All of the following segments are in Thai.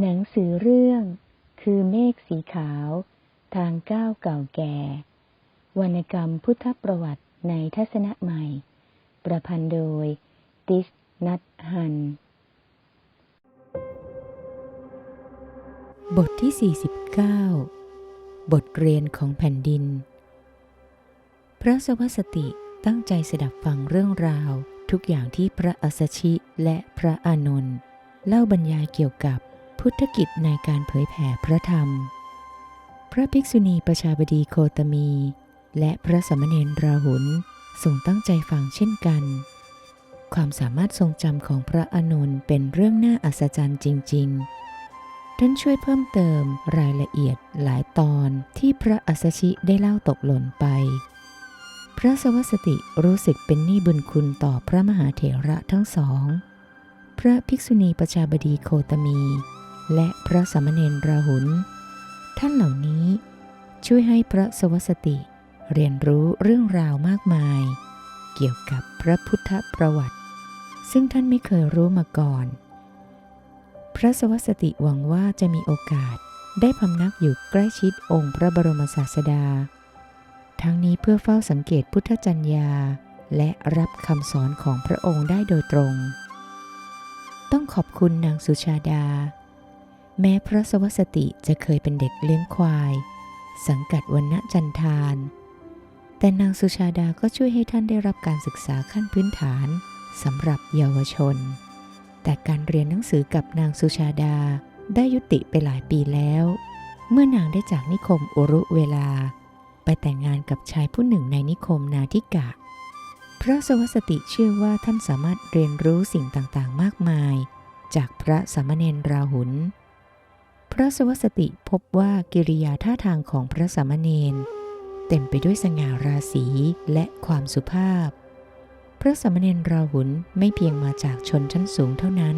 หนังสือเรื่อง คือเมฆสีขาว ทางก้าวเก่าแก่ วรรณกรรมพุทธประวัติในทัศนะใหม่ ประพันธ์โดย ติสนัทฮัน บทที่ 49 บทเรียนของแผ่นดิน พระสวัสติตั้งใจสดับฟังเรื่องราวทุกอย่างที่พระอัสชิและพระอานนท์เล่าบรรยายเกี่ยวกับ พุทธกิจในการเผยแผ่พระธรรม พระภิกษุณีประชาบดีโคตมี และพระสมณเณรราหุลทรงตั้งใจฟังเช่นกัน ความสามารถทรงจำของพระอานนท์เป็นเรื่องน่าอัศจรรย์จริง ๆ ท่านช่วยเพิ่มเติมรายละเอียดหลายตอนที่พระอัสสชิได้เล่าตกหล่นไป พระสวัสติรู้สึกเป็นหนี้บุญคุณต่อพระมหาเถระทั้งสอง พระภิกษุณีประชาบดีโคตมี และพระสมณเณรราหุล ท่านเหล่านี้ช่วยให้พระสวัสติเรียนรู้เรื่องราวมากมาย เกี่ยวกับพระพุทธประวัติ ซึ่งท่านไม่เคยรู้มาก่อน พระสวัสติหวังว่าจะมีโอกาสได้พำนักอยู่ใกล้ชิดองค์พระบรมศาสดา ทั้งนี้เพื่อเฝ้าสังเกตพุทธจัญญาและรับคำสอนของพระองค์ได้โดยตรง ต้องขอบคุณนางสุชาดา แม้พระสวัสติจะเคยเป็นเด็กเลี้ยงควาย สังกัดวันณจันทาน แต่นางสุชาดาก็ช่วยให้ท่านได้รับการศึกษาขั้นพื้นฐานสำหรับเยาวชน แต่การเรียนหนังสือกับนางสุชาดาได้ยุติไปหลายปีแล้ว เมื่อนางได้จากนิคมอุรุเวลา ไปแต่งงานกับชายผู้หนึ่งในนิคมนาทิกะ พระสวัสติเชื่อว่าท่านสามารถเรียนรู้สิ่งต่างๆ มากมาย จากพระสามเณรราหุล พระสวัสติพบว่ากิริยาท่าทางของพระสามเณรเต็มไปด้วยสง่าราศีและความสุภาพ พระสามเณรราหุลไม่เพียงมาจากชนชั้นสูงเท่านั้น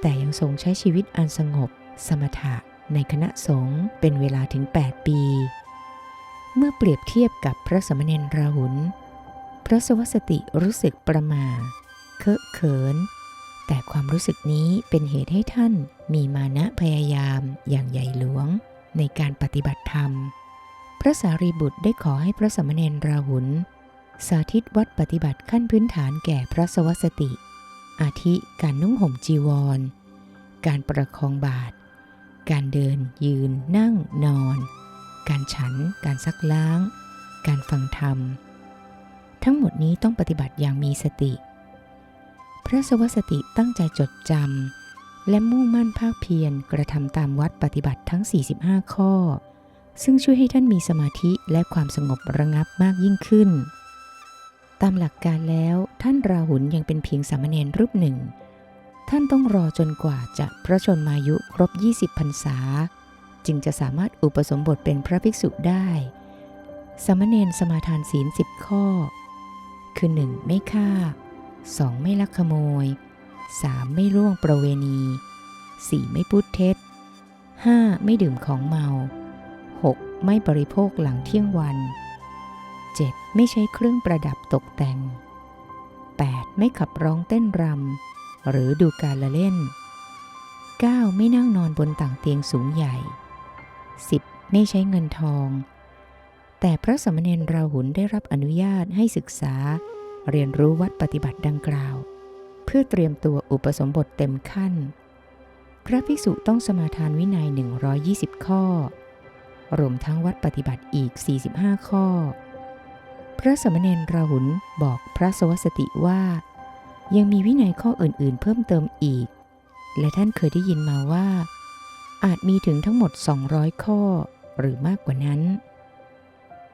แต่ยังทรงใช้ชีวิตอันสงบ สมถะในคณะสงฆ์เป็นเวลาถึง 8 ปี เมื่อเปรียบเทียบกับพระสมณเณรราหุลพระสวัสติรู้สึกประมาเคอะเขิน แต่ความรู้สึกนี้เป็นเหตุให้ท่าน มีมานะพยายามอย่างใหญ่หลวงในการปฏิบัติธรรม พระสารีบุตรได้ขอให้พระสมณเณรราหุล สาธิตวัดปฏิบัติขั้นพื้นฐานแก่พระสวัสติ อาทิการนุ่งห่มจีวร การประคองบาท การเดิน ยืน นั่ง นอน การฉัน การซักล้าง การฟังธรรม ทั้งหมดนี้ต้องปฏิบัติอย่างมีสติ พระสวัสติตั้งใจจดจำ และมุ่งมั่นภาคเพียรกระทำตามวัดปฏิบัติทั้ง 45 ข้อ ซึ่งช่วยให้ท่านมีสมาธิและความสงบระงับมากยิ่งขึ้น ตามหลักการแล้วท่านราหุลยังเป็นเพียงสามเณรรูปหนึ่ง ท่านต้องรอจนกว่าจะพระชนมายุครบ 20พรรษา จึงจะสามารถอุปสมบทเป็นพระภิกษุได้ สามเณรสมาทานศีลสิบข้อ คือ 1. ไม่ฆ่า 2. ไม่ลักขโมย 3. ไม่ร่วงประเวณี 4. ไม่พูดเท็จ 5. ไม่ดื่มของเมา 6. ไม่บริโภคหลังเที่ยงวัน 7. ไม่ใช้เครื่องประดับตกแต่ง 8. ไม่ขับร้องเต้นรำหรือดูการละเล่น 9. ไม่นั่งนอนบนต่างเตียงสูงใหญ่ 10. ไม่ใช้เงินทอง แต่พระสมณเณรราหุลได้รับอนุญาตให้ศึกษา เรียนรู้วัดปฏิบัติดังกล่าว เพื่อเตรียมตัวอุปสมบทเต็มขั้น พระภิกษุต้องสมาทานวินัย 120 ข้อ รวมทั้งวัดปฏิบัติอีก 45 ข้อ พระสมณเณรราหุลบอกพระสวัสติว่า ยังมีวินัยข้ออื่นๆ เพิ่มเติมอีก และท่านเคยได้ยินมาว่า อาจมีถึงทั้งหมด 200 ข้อหรือมากกว่านั้น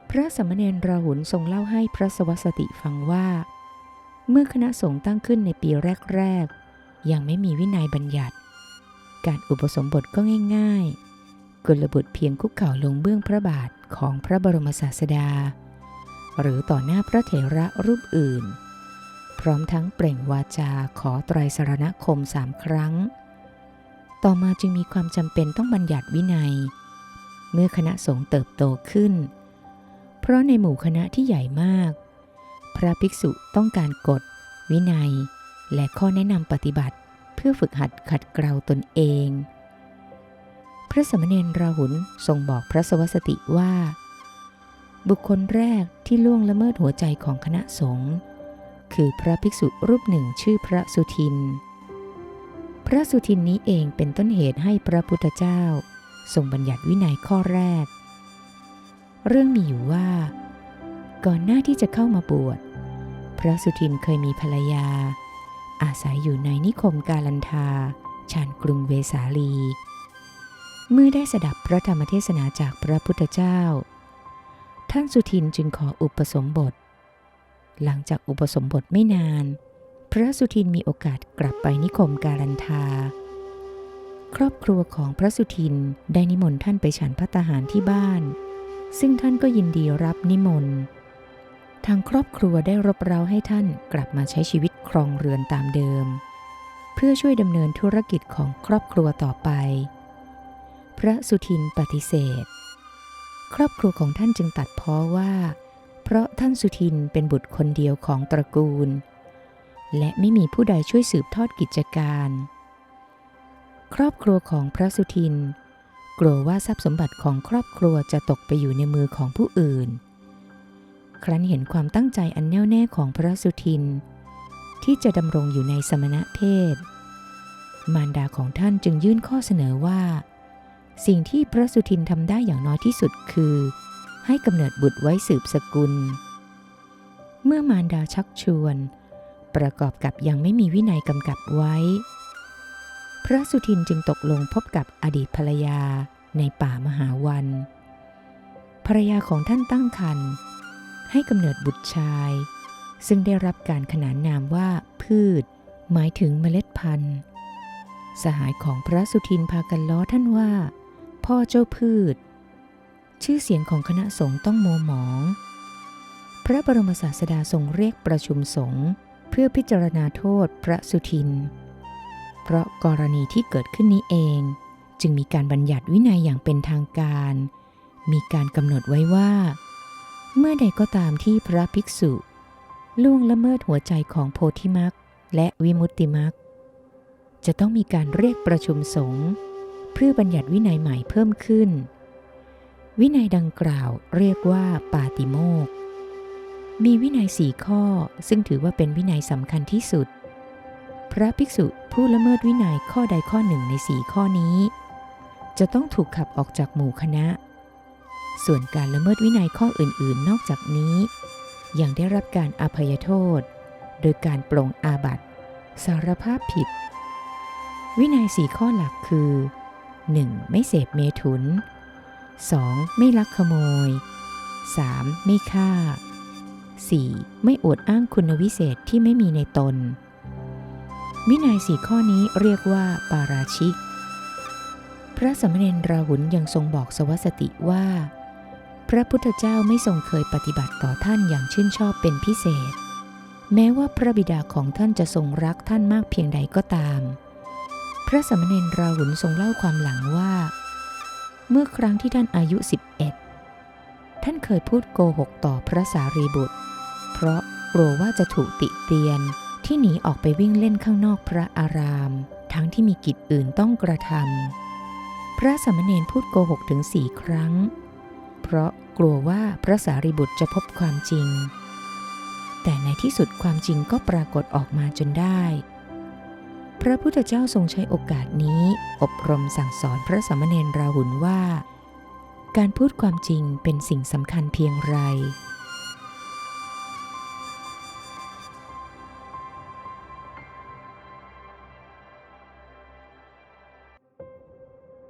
พระสมณเณรราหุลทรงเล่าให้พระสวัสติฟังว่า เมื่อคณะสงฆ์ตั้งขึ้นในปีแรก ๆ ยังไม่มีวินัยบัญญัติ การอุปสมบทก็ง่าย ๆ กุลบุตรเพียงคุกเข่าลงเบื้องพระบาทของพระบรมศาสดา หรือต่อหน้าพระเถระรูปอื่น พร้อมทั้งเปล่งวาจาขอไตรสรณคมสามครั้ง ต่อมาจึงมีความจำเป็นต้องบัญญัติวินัย เมื่อคณะสงฆ์เติบโตขึ้น เพราะในหมู่คณะที่ใหญ่มาก พระภิกษุต้องการกฎ วินัย และข้อแนะนำปฏิบัติ เพื่อฝึกหัดขัดเกลาตนเอง พระสมณเณรราหุลทรงบอกพระสวัสติว่า บุคคลแรกที่ล่วงละเมิดหัวใจของคณะสงฆ์คือพระภิกษุรูปหนึ่งชื่อพระสุทิน พระสุทินนี้เองเป็นต้นเหตุให้พระพุทธเจ้า ทรงบัญญัติวินัยข้อแรก เรื่องมีอยู่ว่า ก่อนหน้าที่จะเข้ามาบวช พระสุทินเคยมีภรรยา อาศัยอยู่ในนิคมกาลันทา ชานกรุงเวสาลี เมื่อได้สดับพระธรรมเทศนาจากพระพุทธเจ้า ท่านสุทินจึงขออุปสมบท หลังจากอุปสมบทไม่นาน พระสุทินมีโอกาสกลับไปนิคมกาลันทา ครอบครัวของพระสุทินได้นิมนต์ท่านไปฉันพัตตาหารที่บ้าน ซึ่งท่านก็ยินดีรับนิมนต์ ทางครอบครัวได้รบเร้าให้ท่านกลับมาใช้ชีวิตครองเรือนตามเดิม เพื่อช่วยดำเนินธุรกิจของครอบครัวต่อไป พระสุทินปฏิเสธ ครอบครัวของท่านจึงตัดพ้อว่า เพราะท่านสุทินเป็นบุตรคนเดียวของตระกูล และไม่มีผู้ใดช่วยสืบทอดกิจการ ครอบครัวของพระสุทิน กลัวว่าทรัพย์สมบัติของครอบครัวจะตกไปอยู่ในมือของผู้อื่น ครั้นเห็นความตั้งใจอันแน่วแน่ของพระสุทิน ที่จะดำรงอยู่ในสมณะเพศ มารดาของท่านจึงยื่นข้อเสนอว่า สิ่งที่พระสุทินทำได้อย่างน้อยที่สุดคือ ให้กำเนิดบุตรไว้สืบสกุล เมื่อมารดาชักชวน ประกอบกับยังไม่มีวินัยกำกับไว้ พระสุทินจึงตกลงพบกับอดีตภรรยาในป่ามหาวันภรรยาของท่านตั้งครรภ์ ให้กำเนิดบุตรชาย ซึ่งได้รับการขนานนามว่าพืช หมายถึงเมล็ดพันธุ์ สหายของพระสุทินพากันล้อท่านว่า พ่อเจ้าพืช ชื่อเสียงของคณะสงฆ์ต้องโมหมอง พระบรมศาสดาทรงเรียกประชุมสงฆ์เพื่อพิจารณาโทษพระสุทิน เพราะกรณีที่เกิดขึ้นนี้เอง จึงมีการบัญญัติวินัยอย่างเป็นทางการ มีการกำหนดไว้ว่า เมื่อใดก็ตามที่พระภิกษุล่วงละเมิดหัวใจของโพธิมักและวิมุตติมักจะต้องมีการเรียกประชุมสงฆ์เพื่อบัญญัติวินัยใหม่เพิ่มขึ้น วินัยดังกล่าวเรียกว่าปาติโมก มีวินัยสี่ข้อซึ่งถือว่าเป็นวินัยสำคัญที่สุด พระภิกษุผู้ละเมิดวินัยข้อใดข้อหนึ่งในสี่ข้อนี้ จะต้องถูกขับออกจากหมู่คณะ ส่วนการละเมิดวินัยข้ออื่นๆ นอกจากนี้ ยังได้รับการอภัยโทษ โดยการปลงอาบัติสารภาพผิด วินัยสี่ข้อหลักคือ 1. ไม่เสพเมถุน 2. ไม่ลักขโมย 3. ไม่ฆ่า 4. ไม่อวดอ้างคุณวิเศษที่ไม่มีในตน วินัยสี่ข้อนี้เรียกว่าปาราชิก พระสมณเณรราหุลยังทรงบอกสวัสติว่า พระพุทธเจ้าไม่ทรงเคยปฏิบัติต่อท่านอย่างชื่นชอบเป็นพิเศษ แม้ว่าพระบิดาของท่านจะทรงรักท่านมากเพียงใดก็ตาม พระสมณเณรราหุลทรงเล่าความหลังว่า เมื่อครั้งที่ท่านอายุ 11 ท่านเคยพูดโกหกต่อพระสารีบุตร เพราะกลัวว่าจะถูกติเตียนที่หนีออกไปวิ่งเล่นข้างนอกพระอาราม ทั้งที่มีกิจอื่นต้องกระทำพระสมณเณรพูดโกหกถึงสี่ครั้ง เพราะกลัวว่าพระสารีบุตรจะพบความจริง แต่ในที่สุดความจริงก็ปรากฏออกมาจนได้ พระพุทธเจ้าทรงใช้โอกาสนี้ อบรมสั่งสอนพระสมณเณรราหุลว่า การพูดความจริงเป็นสิ่งสำคัญเพียงไร